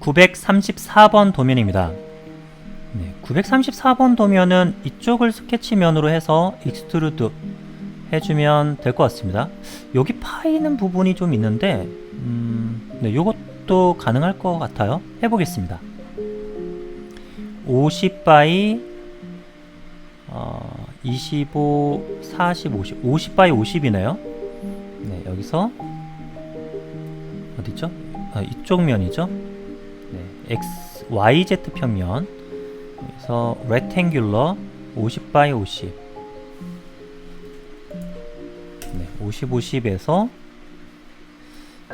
(934번) 도면입니다. 네, 934번 도면은 이쪽을 스케치면으로 해서 익스트루드 해주면 될 것 같습니다. 여기 파이는 부분이 좀 있는데 음, 네, 요것도 가능할 것 같아요. 해보겠습니다. 50 바이 어, 25, 40, 50, 50 바이 50이네요. 네, 여기서 어디죠? 아, 이쪽 면이죠. 네, x, yz 평면. 그래서 rectangular 50 바이 50. 네, 50, 50에서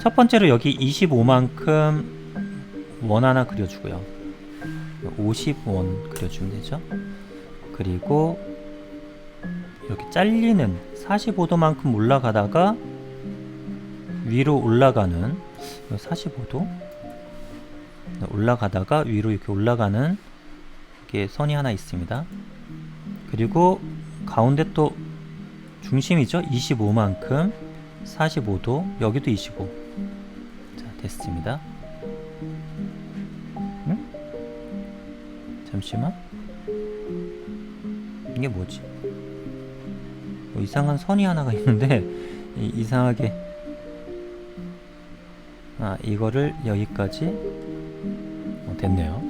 첫 번째로 여기 25만큼 원 하나 그려주고요. 50원 그려주면 되죠. 그리고 이렇게 잘리는 45도만큼 올라가다가 위로 올라가는 45도 올라가다가 위로 이렇게 올라가는 이렇게 선이 하나 있습니다. 그리고 가운데 또 중심이죠. 25만큼 45도 여기도 25. 자 됐습니다. 응? 잠시만. 이게 뭐지? 뭐 이상한 선이 하나가 있는데 이, 이상하게 아 이거를 여기까지 어, 됐네요.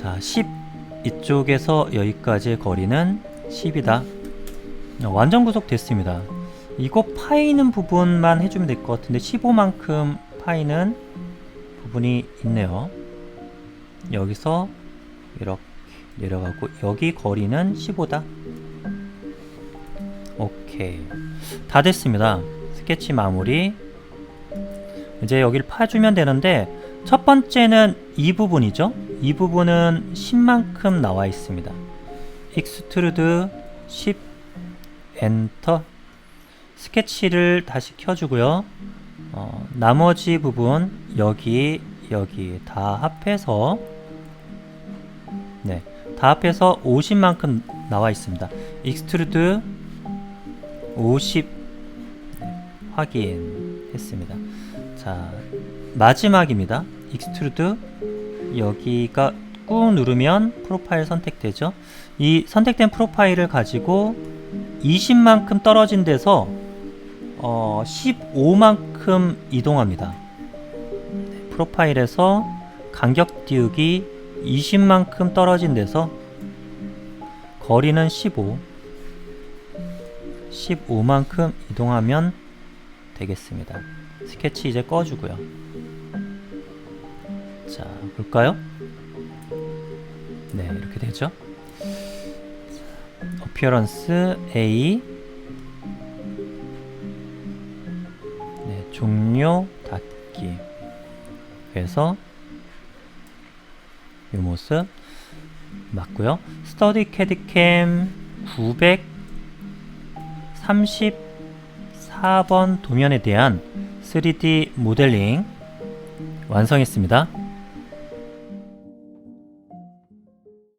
자, 10 이쪽에서 여기까지의 거리는 10이다. 어, 완전 구속됐습니다. 이거 파이는 부분만 해주면 될 것 같은데 15만큼 파이는 부분이 있네요. 여기서 이렇게 내려가고 여기 거리는 15다. 오케이. 다 됐습니다. 스케치 마무리. 이제 여기를 파주면 되는데 첫 번째는 이 부분이죠. 이 부분은 10만큼 나와 있습니다. 익스트루드 10 엔터 스케치를 다시 켜주고요. 어, 나머지 부분 여기 여기 다 합해서 네, 다 합해서 50만큼 나와 있습니다. 익스트루드 50 네, 확인했습니다. 자, 마지막입니다. 익스트루드 여기가 꾹 누르면 프로파일 선택되죠. 이 선택된 프로파일을 가지고 20만큼 떨어진 데서 어, 15만큼 이동합니다. 네, 프로파일에서 간격 띄우기 20만큼 떨어진 데서 거리는 15 15만큼 이동하면 되겠습니다. 스케치 이제 꺼주고요. 자, 볼까요? 네, 이렇게 되죠. 어피어런스 A 네, 종료 닫기 그래서 이 모습 맞고요. 스터디 캐드캠 934번 도면에 대한 3D 모델링 완성했습니다.